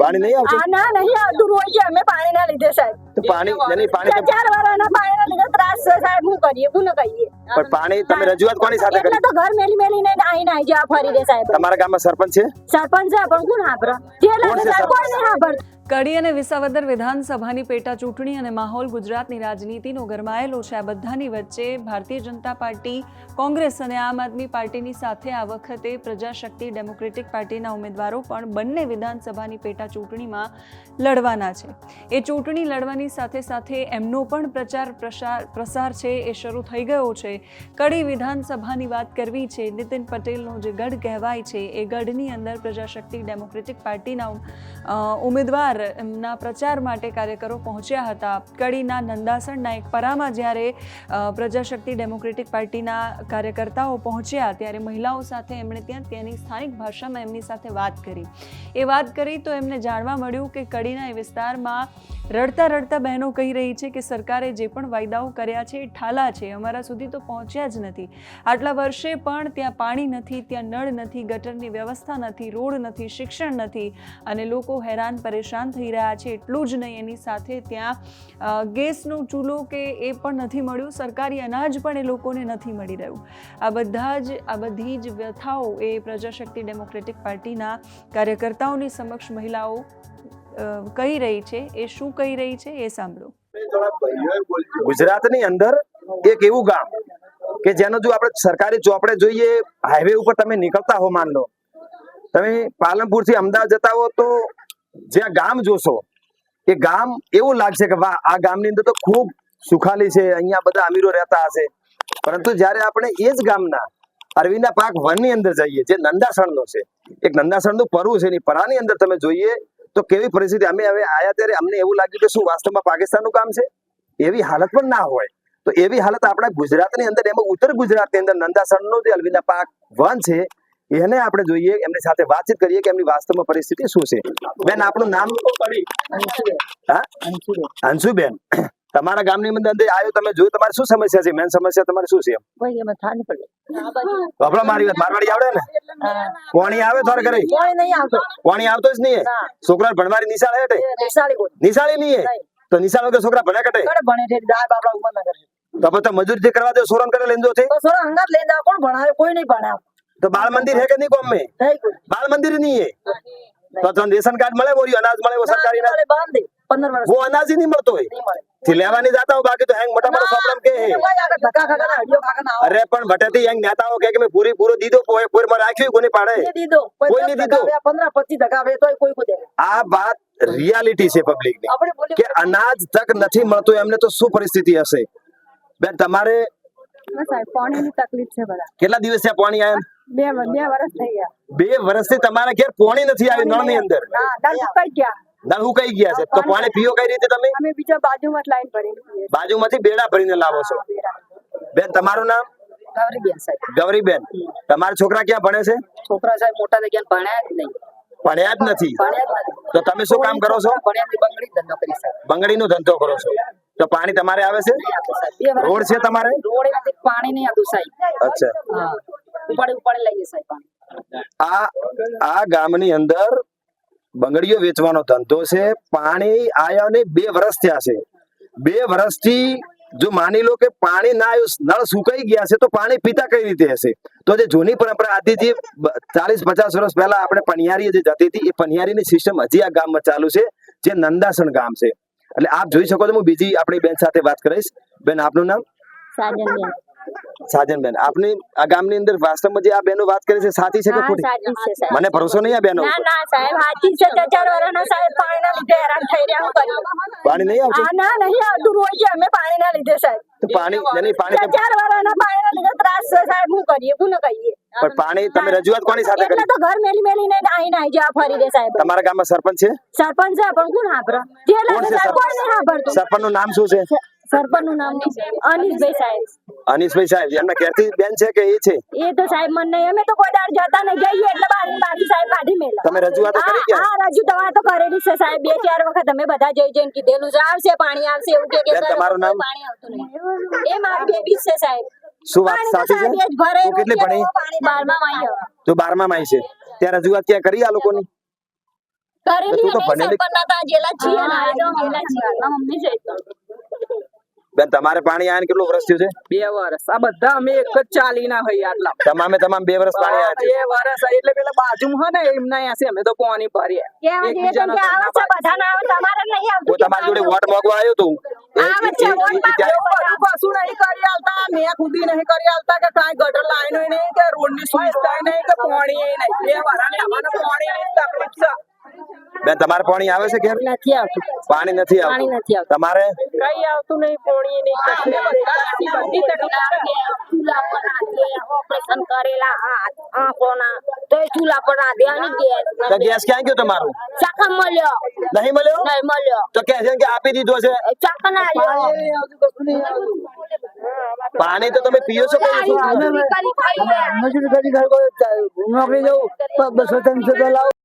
પાણી નહીં આવતું? ના નહીં આવતું રોજ અમે પાણી ના લીધે સાહેબ. તો પાણી નહીં પાણી ચાર વાળાના પાણી ના લીધે ત્રાસ છે સાહેબ શું કરીએ શું ન કહીએ પણ પાણી તમે રજૂઆત કોની સાથે એટલે કરી? તો ઘર મેલી મેલી ને આઈ જવા ફરી દે સાહેબ. તમારા ગામમાં સરપંચ છે? સરપંચ છે પણ કોણ હાબરા જે લાગે સાહેબ કોણ નહીં હાંભળતું? કડી અને વિસાવદર વિધાનસભાની પેટા ચૂંટણી અને માહોલ ગુજરાતની રાજનીતિનો ગરમાયેલો છે. આ બધાની વચ્ચે ભારતીય જનતા પાર્ટી કોંગ્રેસ અને આમ આદમી પાર્ટીની સાથે આ વખતે પ્રજાશક્તિ ડેમોક્રેટિક પાર્ટીના ઉમેદવારો પણ બંને વિધાનસભાની પેટા ચૂંટણીમાં લડવાના છે. એ ચૂંટણી લડવાની સાથે સાથે એમનો પણ પ્રચાર પ્રસાર પ્રસાર છે એ શરૂ થઈ ગયો છે. કડી વિધાનસભાની વાત કરવી છે નીતિન પટેલનો જે ગઢ કહેવાય છે એ ગઢની અંદર પ્રજાશક્તિ ડેમોક્રેટિક પાર્ટીના અ, ઉમેદવાર એમના પ્રચાર માટે કાર્યકરો પહોંચ્યા હતા. કડીના નંદાસણના એક પરામાં જ્યારે પ્રજાશક્તિ ડેમોક્રેટિક પાર્ટીના કાર્યકર્તાઓ પહોંચ્યા ત્યારે મહિલાઓ સાથે એમણે ત્યાં ત્યાંની સ્થાનિક ભાષામાં એમની સાથે વાત કરી. એ વાત કરી તો એમને જાણવા મળ્યું કે કડીના એ વિસ્તારમાં રડતા રડતા બહેનો કહી રહી છે કે સરકારે જે પણ વાયદાઓ કર્યા છે એ ઠાલા છે, અમારા સુધી તો પહોંચ્યા જ નથી. આટલા વર્ષે પણ ત્યાં પાણી નથી, ત્યાં નળ નથી, ગટરની વ્યવસ્થા નથી, રોડ નથી, શિક્ષણ નથી અને લોકો હેરાન પરેશાન થઈ રહ્યા છે. એટલું જ નહીં, એની સાથે ત્યાં ગેસનો ચૂલો કે એ પણ નથી મળ્યું, સરકારી અનાજ પણ એ લોકોને નથી મળી રહ્યું. આ બધા જ, આ બધી જ વ્યથાઓ એ પ્રજાશક્તિ ડેમોક્રેટિક પાર્ટીના કાર્યકર્તાઓની સમક્ષ મહિલાઓ કહી રહી છે એ શું કહી રહી છે એ સાંભળો. ગુજરાતની અંદર એક એવું ગામ કે જેનો જો આપણે સરકારી ચોપડે જોઈએ હાઈવે ઉપર તમે નીકળતા હો માન લો તમે પાલનપુરથી અમદાવાદ જતા હો તો જ્યાં ગામ જોશો એ ગામ એવું લાગશે કે વાહ આ ગામની અંદર તો ખૂબ સુખાલી છે અહીંયા બધા અમીરો રહેતા હશે. પરંતુ જ્યારે આપણે એ જ ગામના અરવિંદા પાક વનની અંદર જઈએ જે નંદાસણનો છે એક નંદાસણનું પરવું છે એની પરાની અંદર તમે જોઈએ તો કેવી પરિસ્થિતિ? અમે હવે આયા ત્યારે અમને એવું લાગ્યું કે શું વાસ્તવમાં પાકિસ્તાનનું કામ છે? એવી હાલત પણ ના હોય. તો એવી હાલત આપણા ગુજરાતની અંદર એમાં ઉત્તર ગુજરાતની અંદર નંદાસણનો જે અલવિંદા પાક વન છે એને આપણે જોઈએ એમની સાથે વાતચીત કરીએ કે એમની વાસ્તવમાં પરિસ્થિતિ શું છે? બેન આપણું નામ? અંશુબેન. તમારા ગામની અંદર આવ્યો તમે જોયું તમારે શું સમસ્યા છે? મેન સમસ્યા તમારી શું છે આપડે મારી મારવાડી આવડે ને? કોણી આવે થોડે ઘરે? કોણી આવતો. જ નહીં છોકરા ભણવાની નિશાળ હેઠે નિશાળી નહીં તો નિશાળ વગર છોકરા ભણે કટે તો? પછી મજૂરી કરવા દે સોરણ કરે લઈને જો છે સોરણ હંગાત લઈને આવ કોણ ભણાવે? કોઈ નહીં ભણાવે તો બાળ મંદિર હે કે નહીં કોમ મે બાળ મંદિર નહીં હે તો તમને રેશન કાર્ડ મળે બોરી અનાજ મળે સરકારી અનાજ? 15 વર્ષ વો અનાજ નહીં મળતો હોય. નહીં મળે થી લેવા નહીં જાતા હો બાકી તો હેંગ મોટા મોટા પ્રોબ્લેમ કે હે? એને આગળ ધક્કા ખાતા ના, હડિયો ખાતા ના અરે પણ ભટેતી હેંગ નેતાઓ કે કે મે પૂરી પૂરો દીધો કોઈ પોરમાં રાખ્યું કોની પાડે? દીધો? કોઈ કોઈ ધક્કા દીધો. આવે, પંદર પચીસ ધક્કા આવે તોય કોઈ કોઈ દે આ વાત રિયાલિટી છે પબ્લિકની. કે અનાજ તક નથી મળતું એમને તો શું પરિસ્થિતિ હશે? બેન તમારે પાણીની તકલીફ છે બધા કેટલા દિવસ થયા પાણી આવ્યા બે બે વર્ષ થઈ ગયા. બે વર્ષથી તમારા ઘેર પાણી નથી આવ્યું નળની અંદર ના. ગયા. નળ હુકાઈ ગયા છે? તો પાણી પીઓ કઈ રીતે તમે? અમે બીજા બાજુમાં જ લાઈન ભરીને પીએ બાજુમાંથી બેડા ભરીને લાવો છો? બેન તમારું નામ? ગૌરીબેન સાહેબ. ગૌરીબેન તમારા છોકરા ક્યાં ભણે છે? છોકરા સાહેબ મોટા થઈ ગયા ભણ્યા જ નહીં. ભણ્યા જ નથી? તો તમે શું કામ કરો છો? બંગડી બંગડીનો ધંધો કરો છો. તો પાણી તમારે આવે છે? રોડ છે તમારે? રોડ નથી પાણી નહીં આવતું સાહેબ. અચ્છા. ઉપાડી ઉપાડી લઈએ સાહેબ પાણી. આ આ ગામની અંદર બંગડીઓ વેચવાનો ધંધો છે. પાણી આયા ને બે વર્ષ થયા છે. બે વર્ષથી જો માની લો કે પાણી ના આવ્યું નળ સુકાઈ ગયા છે, તો પાણી પીતા કઈ રીતે હશે? તો જે જૂની પરંપરા હતી જે ચાલીસ પચાસ વર્ષ પહેલા આપણે પનિયારી જે જતી હતી, એ પનિયારીની સિસ્ટમ હજી આ ગામમાં ચાલુ છે, જે નંદાસણ ગામ છે. એટલે આપ જોઈ શકો છો, હું બીજી આપણી બેન સાથે વાત કરીશ. બેન, આપનું નામ? સાજનબેન આપની આ ગામની અંદર વાસ્તવમાં જે આ બેનો વાત કરે છે સાચી છે કે ખોટી? મને ભરોસો નહીં આ બેનો ના ના સાહેબ સાચી છે. ચાર ચાર વરાનો સાહેબ પાણીના લીધે હેરાન થઈ રહ્યા હું પાણી નહીં આવતું? ના નહીં આવતું. રોજ અમે પાણીના લીધે સાહેબ. તો પાણી નહીં પાણી ચાર તો- પાણીના લીધે ત્રાસ છે સાહેબ. હું કરીએ હું ન કહીએ પણ પાણી તમે રજૂઆત કોની સાથે કરી? તો ઘર મેલી મેલીને આઈને આઈ જવા ફરી દે સાહેબ. તમારા ગામમાં સરપંચ છે? સરપંચ છે પણ કોણ હાંભળે જે લાગે કોણ નહીં નું નામ શું છે? સરપંચનું નામ અનિશભાઈ સાહેબ. અનીશભાઈ સાહેબ એમના ઘેરથી બેન છે કે એ છે? એ તો સાહેબ મને નહીં અમે તો કોઈ દાડ જતા નહીં જઈએ એટલે બાર બાર સાહેબ કાઢી મેલા. તમે રજૂઆત કરી ગયા? હા રજૂ દવા તો કરેલી છે સાહેબ. બે ચાર વખત અમે બધા જઈ જઈને કીધેલું છે આવશે પાણી આવશે એવું કે કે સર, તમારું નામ? પાણી આવતું નહીં. એ મારી બેબી છે સાહેબ. શું વાત સાચી છે? તું કેટલી ભણી? પાણી બારમાં આવી તો બારમા માં છે. ત્યાં રજૂઆત ક્યાં કરી આ લોકોની? કરેલી તો ભણેલી- પણ નતા જેલા છીએ ને, આ તો જેલા છીએ. મમ્મી છે તો. બેન તમારે પાણી આવીને કેટલું વર્ષ થયું છે? બે વર્ષ આ બધા અમે એક જ ચાલી ના હોય આટલા. તમામે તમામ બે વર્ષ પાણી આયા છે. બે વર્ષ એટલે પેલા બાજુમાં હે ને એમના એસી અમે તો પાણી ભરીએ હું તમારી જોડે વોટ માંગવા આવ્યો તું કશું નહીં કરી આલતા મેં ખુદી નહીં કરી આલતા કે કાંઈ ગટર લાઈન નહીં કે રોડની સુવિધા નહીં કે પાણી નહીં. બે તકલીફ છે. બેન તમારે પાણી આવે છે ઘેર નથી આવતું. પાણી નથી પાણી નથી આવતું. તમારે? કઈ આવતું નહીં પાણી કશું બધી. ચૂલા પર રાંધે, ઓપરેશન કરેલા હાથ આંખોના તો ચૂલા પર રાંધે અને ગેસ તો ગેસ ક્યાં ગયો તમારો? ચાકા મળ્યો. નહીં મળ્યો? નહીં મળ્યો. તો કે છે કે આપી દીધો છે. ચાકન આવ્યો પાણી તો તમે પીઓ છો કોઈ મજૂરી કરી ઘર નોકરી જવું બસો ત્રણસો લાવો.